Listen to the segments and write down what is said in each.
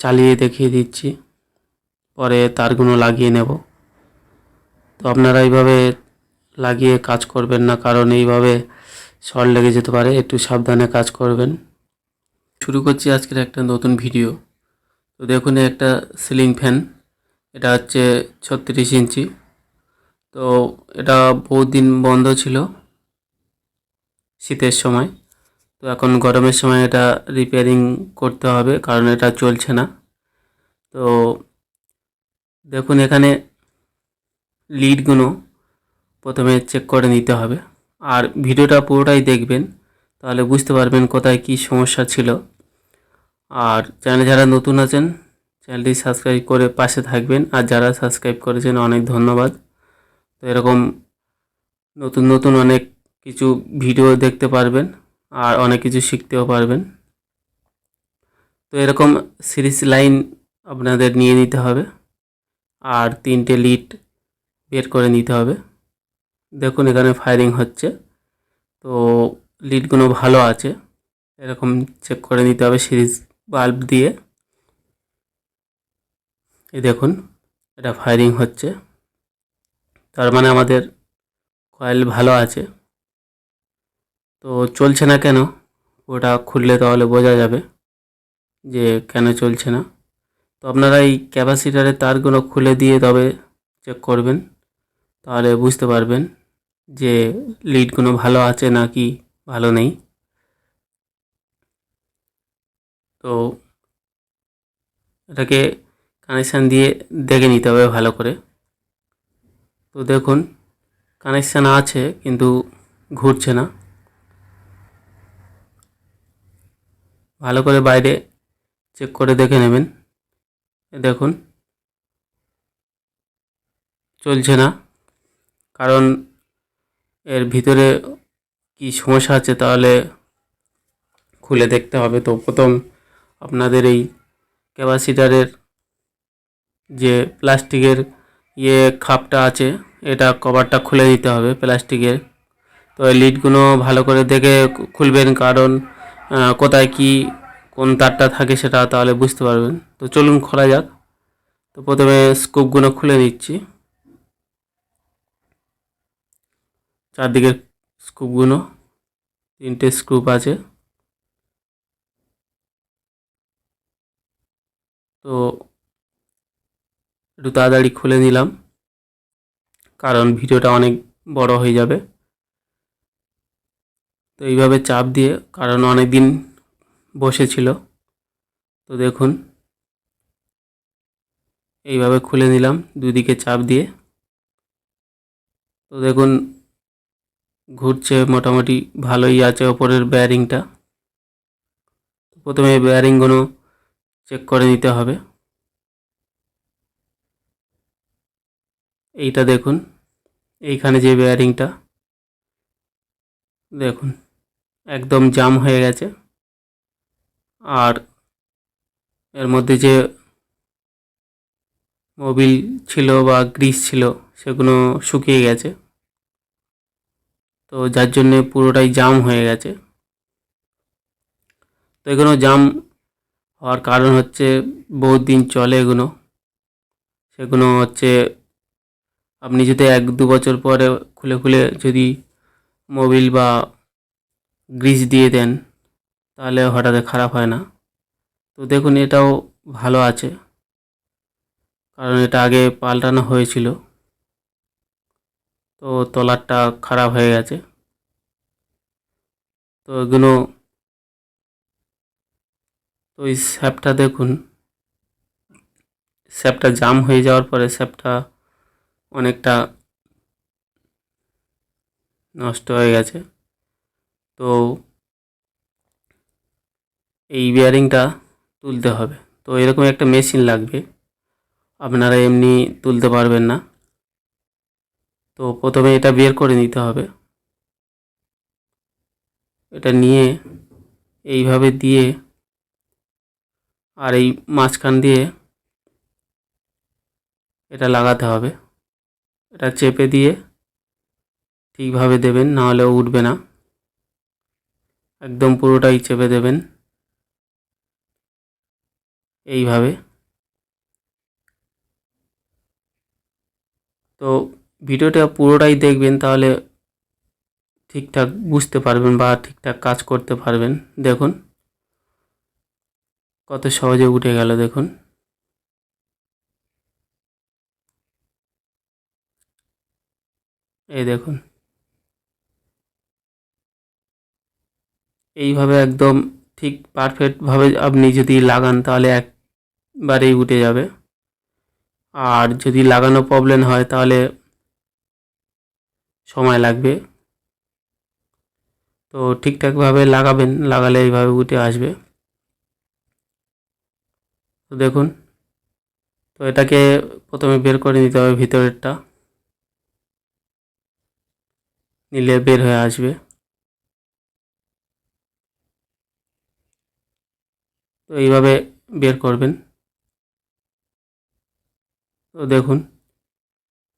চালিয়ে দেখিয়ে দিচ্ছি। পরে তারগুলো লাগিয়ে নেব। তো আপনারা এইভাবে লাগিয়ে কাজ করবেন না, কারণ এইভাবে শর্ট লেগে যেতে পারে। একটু সাবধানে কাজ করবেন। শুরু করছি আজকের একটা নতুন ভিডিও। তো দেখুন একটা সিলিং ফ্যান। এটা হচ্ছে ছত্রিশ ইঞ্চি। তো এটা বহুত দিন বন্ধ ছিল শীতের সময়। এখন গরমের সময় এটা রিপেয়ারিং করতে হবে, কারণ এটা চলছে না। তো দেখুন এখানে লিডগুলো প্রথমে চেক করে নিতে হবে। আর ভিডিওটা পুরোটাই দেখবেন, তাহলে বুঝতে পারবেন কোথায় কী সমস্যা ছিল। আর চ্যানেলে যারা নতুন আছেন, চ্যানেলটি সাবস্ক্রাইব করে পাশে থাকবেন। আর যারা সাবস্ক্রাইব করেছেন, অনেক ধন্যবাদ। তো এরকম নতুন নতুন অনেক কিছু ভিডিও দেখতে পারবেন। আর অনেক কিছু শিখতেও পারবেন। তো এরকম সিরিজ লাইন আপনাদের নিয়ে নিতে হবে। আর তিনটে লিড বের করে নিতে হবে। দেখুন এখানে ফায়ারিং হচ্ছে। তো লিডগুলো ভালো আছে। এরকম চেক করে নিতে হবে সিরিজ বাল্ব দিয়ে। এই দেখুন, এটা ফায়ারিং হচ্ছে। তার মানে আমাদের কয়েল ভালো আছে। তো চলছে না কেন? ওটা খুললে তাহলে বোঝা যাবে যে কেন চলছে না। তো আপনারা এই ক্যাপাসিটারের তারগুলো খুলে দিয়ে তবে চেক করবেন, তাহলে বুঝতে পারবেন যে লিডগুলো ভালো আছে নাকি ভালো নেই। তো এটাকে কানেকশান দিয়ে দেখে নিতে হবে ভালো করে। তো দেখুন কানেকশান আছে কিন্তু ঘুরছে না। ভালো করে বাইরে চেক করে দেখে নেবেন। দেখুন, চলছে না, কারণ এর ভিতরে কি সমস্যা আছে তাহলে খুলে দেখতে হবে। তো প্রথম আপনাদের এই ক্যাপাসিটারের যে প্লাস্টিকের ইয়ে খাপটা আছে, এটা কভারটা খুলে দিতে হবে প্লাস্টিকের। তো এই লিডগুলো ভালো করে দেখে খুলবেন, কারণ কোথায় কি, কোন তারটা থাকে সেটা তাহলে বুঝতে পারবেন। তো চলুন খোলা যাক। তো প্রথমে স্কুপগুলো খুলে নিচ্ছি। চারদিকের স্কুপগুলো তিনটে স্ক্রুপ আছে। তো একটু তাড়াতাড়ি খুলে নিলাম, কারণ ভিডিওটা অনেক বড় হয়ে যাবে। তো এইভাবে চাপ দিয়ে, কারণ অনেক দিন বসেছিল। তো দেখুন, এইভাবে খুলে নিলাম দুদিকে চাপ দিয়ে। তো দেখুন, ঘুরছে মোটামুটি ভালোই আছে ওপরের বেয়ারিংটা প্রথমে বেয়ারিংগুলো চেক করে নিতে হবে। এইটা দেখুন, এইখানে যে বেয়ারিংটা দেখুন। একদম জাম হয়ে গেছে। আর এর মধ্যে যে মোবিল ছিল বা গ্রিস ছিল, সেগুলো শুকিয়ে গেছে। তো যার জন্যে পুরোটাই জাম হয়ে গেছে। তো এগুলো জাম হওয়ার কারণ হচ্ছে বহুত দিন চলে এগুলো। সেগুলো হচ্ছে আপনি যদি এক দু বছর পরে খুলে খুলে যদি মোবিল বা গ্রিস দিয়ে দেন, তাহলে হঠাৎ খারাপ হয় না। তো দেখুন, এটাও ভালো আছে, কারণ এটা আগে পাল্টানো হয়েছিল। তো তলারটা খারাপ হয়ে গেছে। তো এগুলো, তো এই স্যাপটা দেখুন, স্যাপটা জাম হয়ে যাওয়ার পরে স্যাপটা অনেকটা নষ্ট হয়ে গেছে। তো এই বিয়ারিংটা তুলতে হবে। তো এরকম একটা মেশিন লাগবে। আপনারা এমনি তুলতে পারবেন না। তো প্রথমে এটা বের করে নিতে হবে। এটা নিয়ে এইভাবে দিয়ে আর এই মাঝখান দিয়ে এটা লাগাতে হবে। এটা চেপে দিয়ে ঠিকভাবে দেবেন, নাহলে উঠবে না। একদম পুরোটাই চেপে দেবেন। এইভাবে। তো ভিডিওটা পুরোটাই দেখবেন, তাহলে ঠিকঠাক বুঝতে পারবেন বা ঠিকঠাক কাজ করতে পারবেন। দেখুন, কত সহজে উঠে গেল, দেখুন। এই দেখুন। এইভাবে একদম ঠিক পারফেক্টভাবে আপনি যদি লাগান তাহলে একবারেই উঠে যাবে। আর যদি লাগানো প্রবলেম হয় তাহলে সময় লাগবে। তো ঠিকঠাকভাবে লাগাবেন, লাগালে এইভাবে উঠে আসবে। তো দেখুন, তো এটাকে প্রথমে বের করে নিতে হবে ভিতরেরটা। নিলে বের হয়ে আসবে। তো এইভাবে বের করবেন। তো দেখুন,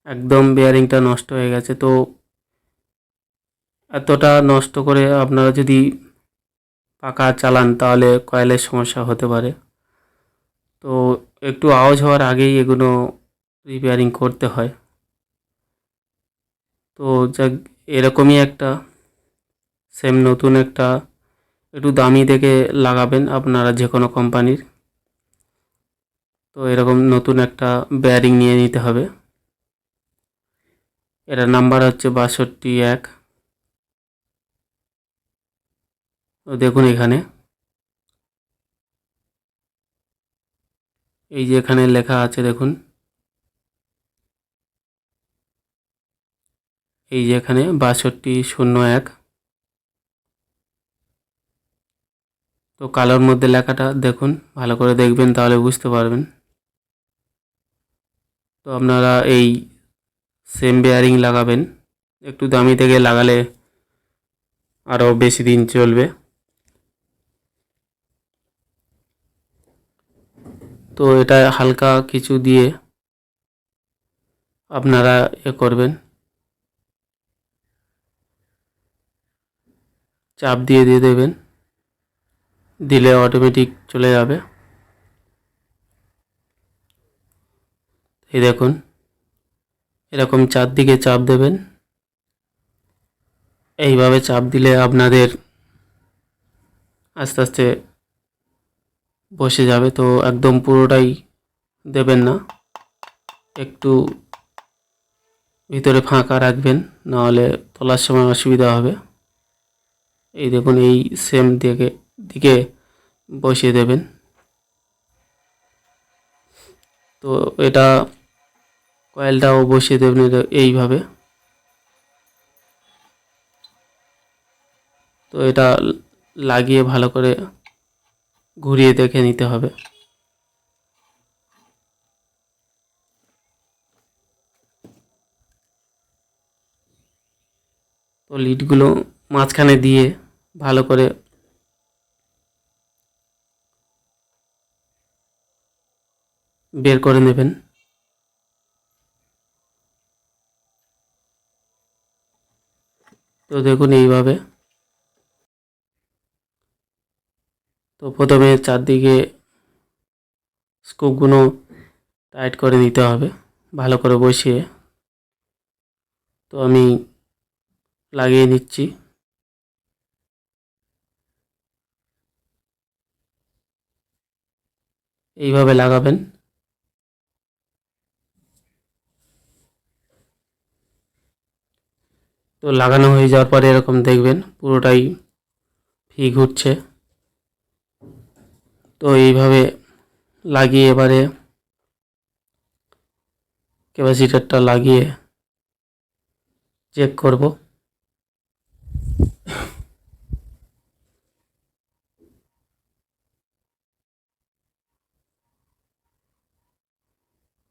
একদম বেয়ারিংটা নষ্ট হয়ে গেছে। তো এতটা নষ্ট করে আপনারা যদি পাকা চালান, তাহলে কয়েলের সমস্যা হতে পারে। তো একটু আওয়াজ হওয়ার আগেই এগুলো রিপেয়ারিং করতে হয়। তো যাক, এরকমই একটা সেম নতুন একটা একটু দামি দেখে লাগাবেন আপনারা যে কোনো কোম্পানির। তো এরকম নতুন একটা বেয়ারিং নিয়ে নিতে হবে। এটার নাম্বার হচ্ছে বাষট্টি এক। দেখুন এখানে। এই যে এখানে লেখা আছে দেখুন। এই যে এখানে বাষট্টি শূন্য এক। তো কালোর মধ্যে লেখাটা দেখুন, ভালো করে দেখবেন তাহলে বুঝতে পারবেন। তো আপনারা এই সেম বেয়ারিং লাগাবেন, একটু দামি থেকে লাগালে আরও বেশি দিন চলবে। তো এটা হালকা কিছু দিয়ে আপনারা এ করবেন। চাপ দিয়ে দিয়ে দেবেন। দিলে অটোমেটিক চলে যাবে। এই দেখুন, এরকম চারদিকে চাপ দেবেন। এইভাবে চাপ দিলে আপনাদের আস্তে আস্তে বসে যাবে, তো একদম পুরোটাই দেবেন না। একটু ভিতরে ফাঁকা রাখবেন, নাহলে তোলার সময় অসুবিধা হবে। এই দেখুন, এই সেম দিকে দিকে বসিয়ে দেবেন। তো এটা কয়েলটাও বসিয়ে দেবেন এইভাবে। তো এটা লাগিয়ে ভালো করে ঘুরিয়ে দেখে নিতে হবে। তো লিডগুলো মাঝখানে দিয়ে ভালো করে বের করে নেবেন। তো দেখুন এইভাবে। তো প্রথমে চারদিকে স্কুপগুলো টাইট করে নিতে হবে, ভালো করে বসিয়ে। তো আমি লাগিয়ে নিচ্ছি। এইভাবে লাগাবেন। তো লাগানো হয়ে যাওয়ার পরে এরকম দেখবেন পুরোটাই ফি ঘুরছে। তো এইভাবে লাগিয়ে এবারে ক্যাপাসিটারটা লাগিয়ে চেক করব।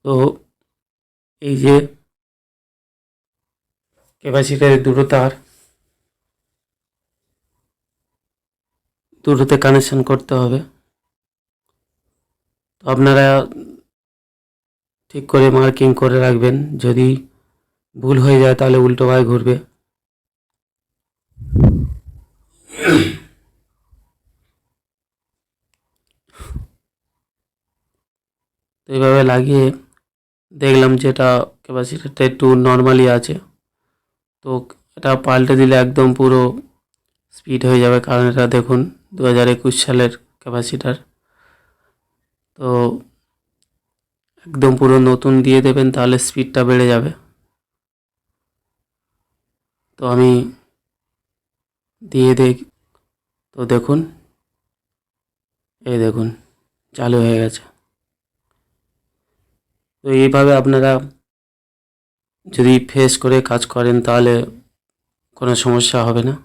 তো এই যে ক্যাপাসিটারের দুটো তার। দুটোতে কানেকশন করতে হবে। তো আপনারা ঠিক করে মার্কিং করে রাখবেন। যদি ভুল হয়ে যায় তাহলে উল্টো উল্টোভাবে ঘুরবে। তো এইভাবে লাগিয়ে দেখলাম যেটা ক্যাপাসিটারটা একটু নর্মালি আছে। তো এটা পাল্টে দিলে একদম পুরো স্পিড হয়ে যাবে, কারণ এটা দেখুন দু হাজার একুশ সালের ক্যাপাসিটার তো একদম পুরো নতুন দিয়ে দেবেন, তাহলে স্পিডটা বেড়ে যাবে। তো আমি দিয়ে দেখ তো দেখুন, এই দেখুন, চালু হয়ে গেছে। তো এইভাবে আপনারা যদি ফেস করে কাজ করেন, তাহলে কোনো সমস্যা হবে না।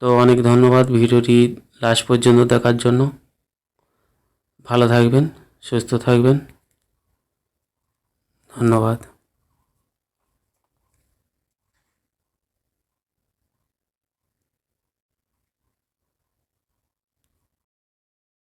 তো অনেক ধন্যবাদ ভিডিওটি লাস্ট পর্যন্ত দেখার জন্য। ভালো থাকবেন, সুস্থ থাকবেন। ধন্যবাদ।